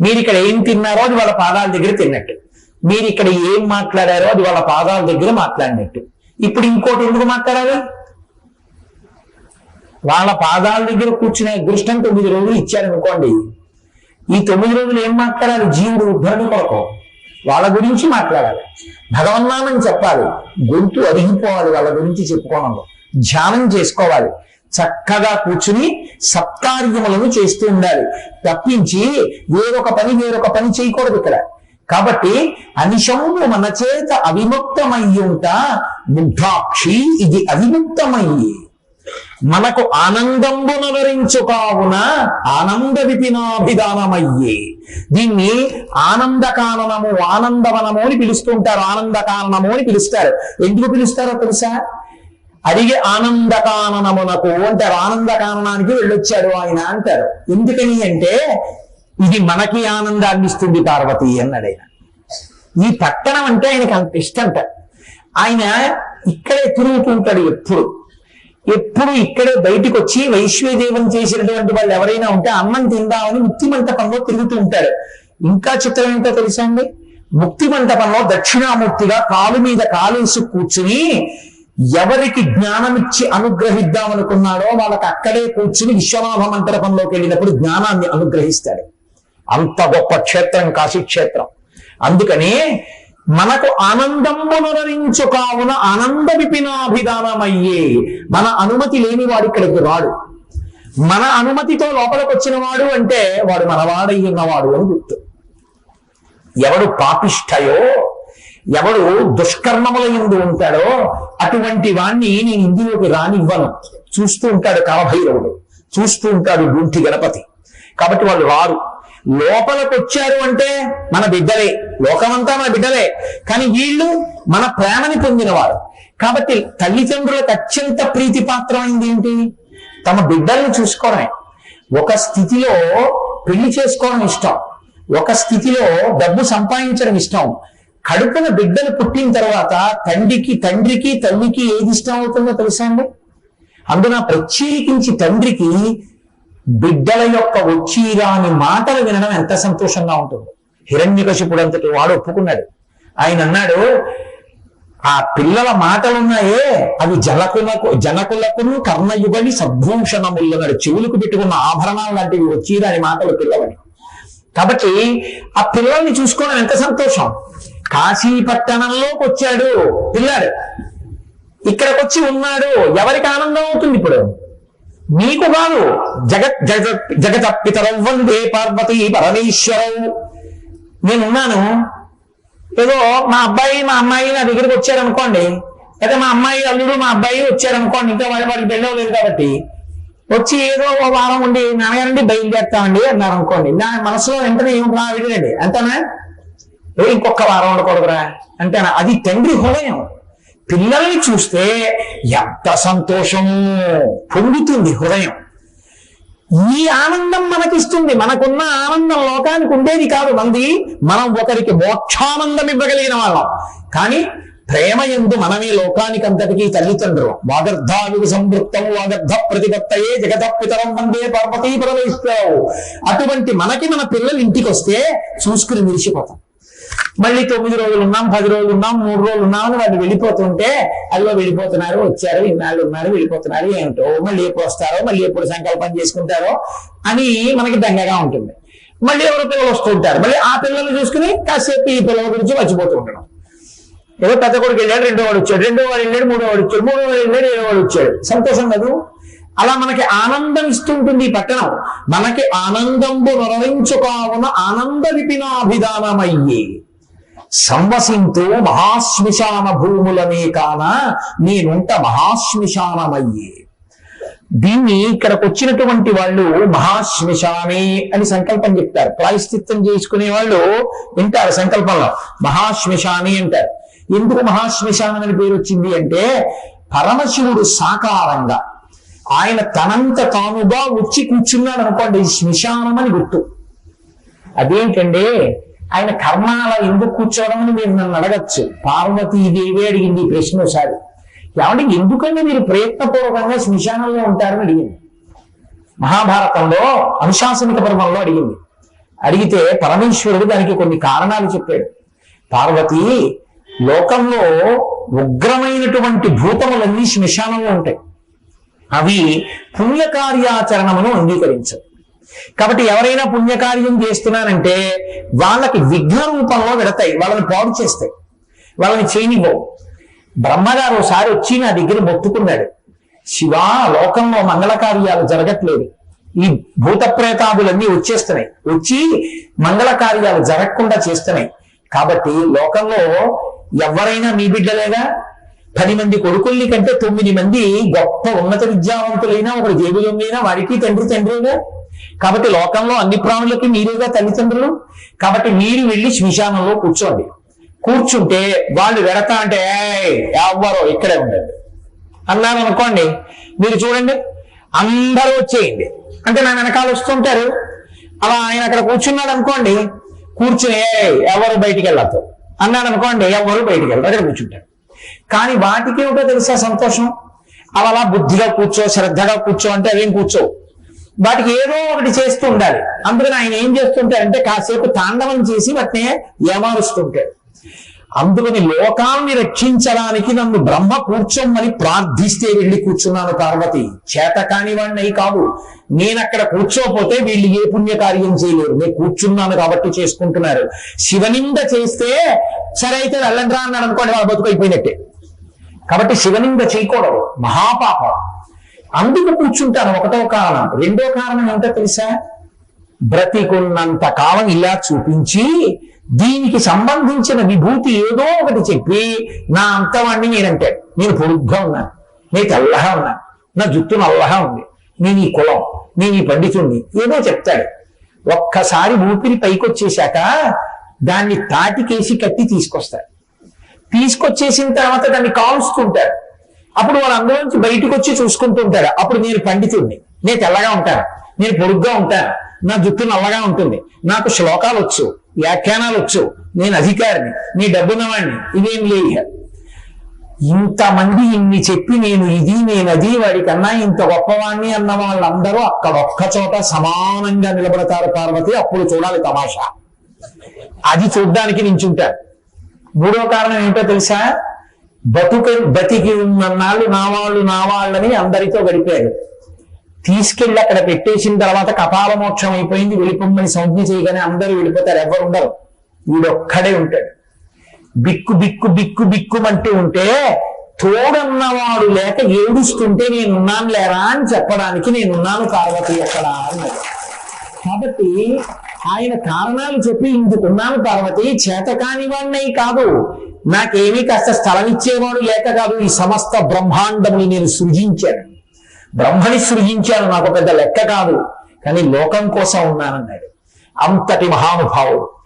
మీరు ఇక్కడ ఏం తిన్నారో అది వాళ్ళ పాదాల దగ్గర తిన్నట్టు. మీరు ఇక్కడ ఏం మాట్లాడారో అది వాళ్ళ పాదాల దగ్గర మాట్లాడినట్టు. ఇప్పుడు ఇంకోటి ఎందుకు మాట్లాడాలి వాళ్ళ పాదాల దగ్గర కూర్చునే అదృష్టం తొమ్మిది రోజులు ఇచ్చారనుకోండి ఈ తొమ్మిది రోజులు ఏం మాట్లాడాలి? జీవుడు ఉద్ధరణ కొరకు. వాళ్ళ గురించి మాట్లాడాలి. భగవన్నామని చెప్పాలి. గొంతు అరిగిపోవాలి వాళ్ళ గురించి చెప్పుకోవడంలో. ధ్యానం చేసుకోవాలి. చక్కగా కూర్చుని సత్కార్యములను చేస్తూ ఉండాలి. తప్పించి వేరొక పని వేరొక పని చేయకూడదు ఇక్కడ. కాబట్టి అనిశములు మన చేత అవిముక్తమయ్యుంట ముగ్ధాక్షి ఇది అవిముక్తమయ్యి. మనకు ఆనందంబునవరించు కావున ఆనంద విపినాభిధానమయ్యే. దీన్ని ఆనందకాననము ఆనందవనము అని పిలుస్తుంటారు. ఆనందకాననము అని పిలుస్తారు. ఎందుకు పిలుస్తారో తెలుసా? అడిగే ఆనందకాననమునకు అంటారు. ఆనందకాననానికి వెళ్ళొచ్చాడు ఆయన అంటారు. ఎందుకని అంటే ఇది మనకి ఆనందాన్ని ఇస్తుంది పార్వతి అన్నాడు ఆయన. ఈ పట్టణం అంటే ఆయనకి అంత ఇష్టంట. ఆయన ఇక్కడే తిరుగుతుంటాడు ఎప్పుడు. ఎప్పుడు ఇక్కడే బయటికి వచ్చి వైశ్వదేవం చేసినటువంటి వాళ్ళు ఎవరైనా ఉంటే అన్నం తిందామని ముక్తి మంటపంలో తిరుగుతూ ఉంటారు. ఇంకా చిత్రం ఏంటో తెలుసా అండి? ముక్తి మంటపంలో దక్షిణామూర్తిగా కాలు మీద కాలేసి కూర్చుని ఎవరికి జ్ఞానం ఇచ్చి అనుగ్రహిద్దాం అనుకున్నాడో వాళ్ళకి అక్కడే కూర్చుని విశ్వనాభ మంటపంలోకి వెళ్ళినప్పుడు జ్ఞానాన్ని అనుగ్రహిస్తాడు. అంత గొప్ప క్షేత్రం కాశీ క్షేత్రం. అందుకని మనకు ఆనందమునరించు కావున ఆనంద విపినాభిధానమయ్యే మన అనుమతి లేని వాడు ఇక్కడికి రాడు. మన అనుమతితో లోపలికి వచ్చిన వాడు అంటే వాడు మనవాడై ఉన్నవాడు అని గుర్తు. ఎవడు పాపిష్టయో ఎవడు దుష్కర్మముల ఎందు ఉంటాడో అటువంటి వాణ్ణి నేను ఇందులోకి రానివ్వను. చూస్తూ ఉంటాడు కామభైరవుడు చూస్తూ ఉంటాడు గుంటి గణపతి. కాబట్టి వాళ్ళు రారు. లోపలకు వచ్చారు అంటే మన బిడ్డలే. లోకమంతా మన బిడ్డలే. కానీ వీళ్ళు మన ప్రేమని పొందినవారు. కాబట్టి తల్లిదండ్రులకు అత్యంత ప్రీతి పాత్రమైంది ఏంటి? తమ బిడ్డల్ని చూసుకోవడమే. ఒక స్థితిలో పెళ్ళి చేసుకోవడం ఇష్టం. ఒక స్థితిలో డబ్బు సంపాదించడం ఇష్టం. కడుపున బిడ్డలు పుట్టిన తర్వాత తండ్రికి తండ్రికి తల్లికి ఏది ఇష్టం అవుతుందో తెలుసా అండి? అందున ప్రత్యేకించి తండ్రికి బిడ్డల యొక్క వచ్చిరాని మాటలు వినడం ఎంత సంతోషంగా ఉంటుంది. హిరణ్యకశిపుడు అంతటి వాడు ఒప్పుకున్నాడు. ఆయన అన్నాడు ఆ పిల్లల మాటలున్నాయే అవి జలకులకు జనకులకును కర్ణయుగని సద్భూషణములన్నాడు చెవులకు పెట్టుకున్న ఆభరణాలు లాంటివి వచ్చిరాని మాటలు పిల్లవని కాబట్టి ఆ పిల్లల్ని చూసుకోవడం ఎంత సంతోషం. కాశీ పట్టణంలోకి వచ్చాడు పిల్లాడు ఇక్కడికి వచ్చి ఉన్నాడు. ఎవరికి ఆనందం అవుతుంది ఇప్పుడు? నీకు కాదు. జగత్ జగ జగత పితరం వందే పార్వతి పరమేశ్వరం. నేనున్నాను. ఏదో మా అబ్బాయి మా అమ్మాయి నా దగ్గరికి వచ్చారనుకోండి. లేదా మా అమ్మాయి అల్లుడు మా అబ్బాయి వచ్చారనుకోండి. ఇంకా వాళ్ళ వాళ్ళకి వెళ్ళలేదు కాబట్టి. వచ్చి ఏదో ఓ వారం ఉండి నాన్నగారండి బయలుదేరుతామండి అన్నారు అనుకోండి నా మనసులో వెంటనే ఏం రా అంతేనా? ఏ ఇంకొక వారం ఉండకూడదురా. అంతేనా? అది తండ్రి హృదయం. పిల్లల్ని చూస్తే ఎంత సంతోషం పొందుతుంది హృదయం. ఈ ఆనందం మనకిస్తుంది. మనకున్న ఆనందం లోకానికి ఉండేది కాదు మంది. మనం ఒకరికి మోక్షానందం ఇవ్వగలిగిన వాళ్ళం. కానీ ప్రేమ ఎందు మనమే లోకానికి అంతటికీ తల్లిదండ్రులు. వాగర్ధావిగు సంవృత్తం వాగర్ధ ప్రతిపత్తయే జగత పితరం వందే పార్వతీ పరమేశ్వరవు అటువంటి మనకి మన పిల్లలు ఇంటికి వస్తే చూసుకుని మిరిసిపోతాం. మళ్ళీ తొమ్మిది రోజులు ఉన్నాం పది రోజులు ఉన్నాం మూడు రోజులు ఉన్నాం అని వాళ్ళు వెళ్ళిపోతుంటే అదిగో వెళ్ళిపోతున్నారు వచ్చారు ఇన్నాళ్ళు ఉన్నారు వెళ్ళిపోతున్నారు ఏమిటో మళ్ళీ ఎప్పుడు వస్తారో మళ్ళీ ఎప్పుడు సంకల్పం చేసుకుంటారో అని మనకి దంగగా ఉంటుంది. మళ్ళీ ఎవరో పిల్లలు వస్తుంటారు మళ్ళీ ఆ పిల్లల్ని చూసుకుని కాసేపు ఈ పిల్లల గురించి మర్చిపోతూ ఉండడం ఏదో పెద్ద కొడుకు వెళ్ళాడు రెండో వాడు వచ్చాడు రెండో వాడు వెళ్ళాడు మూడో వాడు వచ్చాడు మూడో వాడు వెళ్ళాడు ఏడో వాడు వచ్చాడు. సంతోషం కదూ? అలా మనకి ఆనందం ఇస్తుంటుంది ఈ పట్టణం. మనకి ఆనందంబు నరవించుకావున ఆనంద విపినాభిధానమయ్యే. సంవసింతో మహాశ్మశాన భూములనే కాన నేనుంట మహాశ్మశానమయ్యే. దీన్ని ఇక్కడికి వచ్చినటువంటి వాళ్ళు మహాశ్మశానే అని సంకల్పం చెప్తారు. ప్రాయశ్చిత్తం చేసుకునే వాళ్ళు వింటారు సంకల్పంలో. మహాశ్మశాని అంటారు. ఎందుకు మహాశ్మశానం అని పేరు వచ్చింది అంటే పరమశివుడు సాకారంగా ఆయన తనంత తానుగా వచ్చి కూర్చున్నాడు అనుకోండి ఇది శ్మశానం అని గుర్తు. అదేంటండి ఆయన కర్మాల ఎందుకు కూర్చోవడం అని మీరు నన్ను అడగచ్చు. పార్వతీదేవి అడిగింది ఈ ప్రశ్న ఒకసారి. ఏమంటే ఎందుకంటే మీరు ప్రయత్నపూర్వకంగా శ్మశానంలో ఉంటారని అడిగింది? మహాభారతంలో అనుశాసనిక పర్వంలో అడిగింది. అడిగితే పరమేశ్వరుడు దానికి కొన్ని కారణాలు చెప్పాడు. పార్వతి లోకంలో ఉగ్రమైనటువంటి భూతములన్నీ శ్మశానంలో ఉంటాయి. అవి పుణ్యకార్యాచరణమును అంగీకరించవు. కాబట్టి ఎవరైనా పుణ్యకార్యం చేస్తున్నారంటే వాళ్ళకి విఘ్న రూపంలో పెడతాయి వాళ్ళని పాడు చేస్తాయి వాళ్ళని చేయనివ్వవు. బ్రహ్మగారు ఒకసారి వచ్చి నా దగ్గర మొత్తుకున్నాడు. శివా లోకంలో మంగళ కార్యాలు జరగట్లేదు. ఈ భూత ప్రేతాదులన్నీ వచ్చేస్తున్నాయి. వచ్చి మంగళ కార్యాలు జరగకుండా చేస్తున్నాయి. కాబట్టి లోకంలో ఎవరైనా మీ బిడ్డలేగా పది మంది కొడుకుల్ని కంటే తొమ్మిది మంది గొప్ప ఉన్నత విద్యావంతులైనా ఒకటి జేబులైనా వారికి తండ్రి తండ్రిగా కాబట్టి లోకంలో అన్ని ప్రాణులకి మీరేగా తల్లిదండ్రులు? కాబట్టి మీరు వెళ్ళి శ్మశానంలో కూర్చోండి. కూర్చుంటే వాళ్ళు వెడతా అంటే "ఏయ్, ఎవ్వరో ఇక్కడే ఉండండి. అన్నారు అనుకోండి. మీరు చూడండి అందరూ వచ్చేయండి. అంటే నా వెనకాల వస్తుంటారు. అలా ఆయన అక్కడ కూర్చున్నాడు అనుకోండి కూర్చుని ఎవరు బయటికి వెళ్ళద్దు? అన్నాడు అనుకోండి ఎవరు బయటికి వెళ్ళరు? అక్కడ కూర్చుంటారు. కానీ వాటికి ఏమిటో తెలుసా సంతోషం? అలా బుద్ధిగా కూర్చో శ్రద్ధగా కూర్చో అంటే అవేం కూర్చోవు? వాటికి ఏదో ఒకటి చేస్తూ ఉండాలి. అందుకని ఆయన ఏం చేస్తుంటారంటే కాసేపు తాండవం చేసి వాటిని ఏమారుస్తుంటాడు అందుకని లోకాన్ని రక్షించడానికి నన్ను బ్రహ్మ కూర్చోమని ప్రార్థిస్తే వెళ్ళి కూర్చున్నాను పార్వతి. చేత కానివాణ్ణి అయి కాదు. నేను అక్కడ కూర్చోపోతే వీళ్ళు ఏ పుణ్యకార్యం చేయలేరు. నేను కూర్చున్నాను కాబట్టి చేసుకుంటున్నారు. శివనింద చేస్తే సరే అయితే వెళ్ళండ్రా అన్నాడు అనుకోండి వాళ్ళ బతుకు అయిపోయినట్టే కాబట్టి శివనింద చేయకూడదు. మహాపాపం. అందుకు కూర్చుంటాను ఒకటో కారణం. రెండో కారణం ఏంటో తెలుసా? బ్రతికున్నంత కాలం ఇలా చూపించి దీనికి సంబంధించిన విభూతి ఏదో ఒకటి చెప్పి నా అంతవాణ్ణి నేనంటాడు నేను పొడుగ్గా ఉన్నాను నేను తెల్లగా ఉన్నాను నా జుట్టు నల్లగా ఉంది నేను ఈ కులం నేను ఈ పండితుణ్ణి ఏదో చెప్తాడు. ఒక్కసారి ఊపిరి పైకొచ్చేశాక దాన్ని తాటికేసి కట్టి తీసుకొస్తాడు. తీసుకొచ్చేసిన తర్వాత దాన్ని కాల్చుకుంటారు. అప్పుడు వాళ్ళు అందులోంచి బయటకు వచ్చి చూసుకుంటుంటారు అప్పుడు నేను పండితుడిని. నేను తెల్లగా ఉంటాను. నేను పొడుగ్గా ఉంటాను. నా జుట్టు నల్లగా ఉంటుంది. నాకు శ్లోకాలు వచ్చు వ్యాఖ్యానాలు వచ్చు. నేను అధికారిని నీ డబ్బున్నవాడిని ఇవేం లేదు ఇంతమంది ఇన్ని చెప్పి నేను ఇది నేను అది వాడికన్నా ఇంత గొప్పవాణ్ణి అన్న వాళ్ళందరూ అక్కడ ఒక్క చోట సమానంగా నిలబడతారు పార్వతి. అప్పుడు చూడాలి తమాషా. అది చూడ్డానికి నించుంటారు. మూడో కారణం ఏంటో తెలుసా? బతుక బతికి ఉన్నన్నాళ్ళు నా వాళ్ళు నా వాళ్ళని అందరితో గడిపాడు తీసుకెళ్ళి అక్కడ పెట్టేసిన తర్వాత కపాల మోక్షం అయిపోయింది వెళ్ళిపోమ్మని సంజ్ఞ చేయగానే అందరూ వెళ్ళిపోతారు ఎవరు ఉండరు. వీడొక్కడే ఉంటాడు. బిక్కు బిక్కు బిక్కు బిక్కుమంటూ ఉంటే తోడన్నవాడు లేక ఏడుస్తుంటే నేనున్నాను లేరా అని చెప్పడానికి నేనున్నాను పార్వతి ఎక్కడ అన్నాడు. కాబట్టి ఆయన కారణాలు చెప్పి ఇందుకున్నాను పార్వతి చేతకాని వాడినై కాదు. నాకేమీ కాస్త స్థలం ఇచ్చేవాడు లేక కాదు ఈ సమస్త బ్రహ్మాండముని నేను సృజించాను. బ్రహ్మని సృజించాను నాకు పెద్ద లెక్క కాదు కానీ లోకం కోసం ఉన్నానన్నాడు. అంతటి మహానుభావుడు.